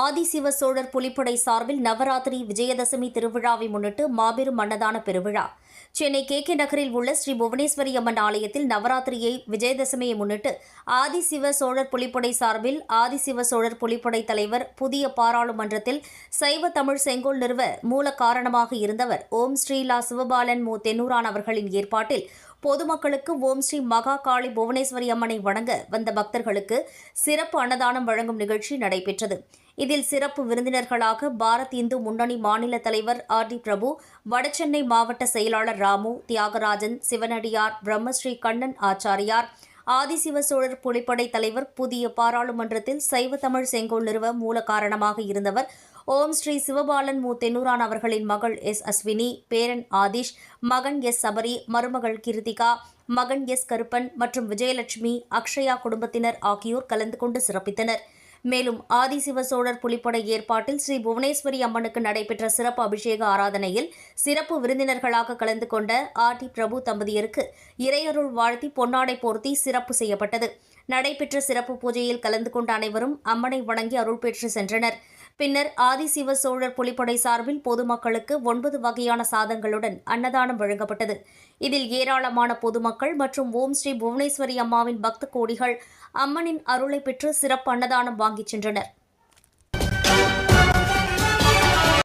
ஆதிசிவ சோழர் புலிப்படை சார்பில் நவராத்திரி விஜயதசமி திருவிழாவை முன்னிட்டு மாபெரும் மன்னதான பெருவிழா. சென்னை கே கே நகரில் உள்ள ஸ்ரீ புவனேஸ்வரி அம்மன் ஆலயத்தில் நவராத்திரியை விஜயதசமியை முன்னிட்டு ஆதிசிவ சோழர் புலிப்படை சார்பில் ஆதிசிவ சோழர் புலிப்படை தலைவர் புதிய பாராளுமன்றத்தில் சைவ தமிழ் செங்கோல் நிறுவ மூல காரணமாக இருந்தவர் ஓம் ஸ்ரீலா சிவபாலன் மு. தென்னூரான் அவர்களின் ஏற்பாட்டில் பொதுமக்களுக்கு ஓம் ஸ்ரீ மகா காளி புவனேஸ்வரி அம்மனை வணங்க வந்த பக்தர்களுக்கு சிறப்பு அன்னதானம் வழங்கும் நிகழ்ச்சி நடைபெற்றது. இதில் சிறப்பு விருந்தினர்களாக பாரத் இந்து முன்னணி மாநில தலைவர் ஆர் டி பிரபு வடசென்னை மாவட்ட செயலாளர் ராமு தியாகராஜன் சிவனடியார் பிரம்மஸ்ரீ கண்ணன் ஆச்சாரியார் ஆதிசிவ சோழர் புலிப்படை தலைவர் புதிய பாராளுமன்றத்தில் சைவ தமிழ் செங்கோல் நிறுவ மூல காரணமாக இருந்தவர் ஓம் ஸ்ரீ சிவபாலன் மு. தென்னூரான் அவர்களின் மகள் எஸ். அஸ்வினி பேரன் ஆதிஷ் மகன் எஸ். சபரி மருமகள் கிருத்திகா மகன் எஸ். கருப்பன் மற்றும் விஜயலட்சுமி அக்ஷயா குடும்பத்தினர் ஆகியோர் கலந்து கொண்டு சிறப்பித்தனர். மேலும் ஆதிசிவ சோழர் புலிப்படை ஏற்பாட்டில் ஸ்ரீ புவனேஸ்வரி அம்மனுக்கு நடைபெற்ற சிறப்பு அபிஷேக ஆராதனையில் சிறப்பு விருந்தினர்களாக கலந்து கொண்ட ஆர் டி பிரபு தம்பதியருக்கு இறையருள் வாழ்த்தி பொன்னாடை போர்த்தி சிறப்பு செய்யப்பட்டது. நடைபெற்ற சிறப்பு பூஜையில் கலந்து கொண்ட அனைவரும் அம்மனை வணங்கி அருள் பெற்று சென்றனர். பின்னர் ஆதிசிவ சோழர் புலிப்படை சார்பில் பொதுமக்களுக்கு ஒன்பது வகையான சாதங்களுடன் அன்னதானம் வழங்கப்பட்டது. இதில் ஏராளமான பொதுமக்கள் மற்றும் ஓம் ஸ்ரீ புவனேஸ்வரி அம்மாவின் பக்த கோடிகள் அம்மனின் அருளை பெற்று சிறப்பு அன்னதானம் வாங்கிச் சென்றனர்.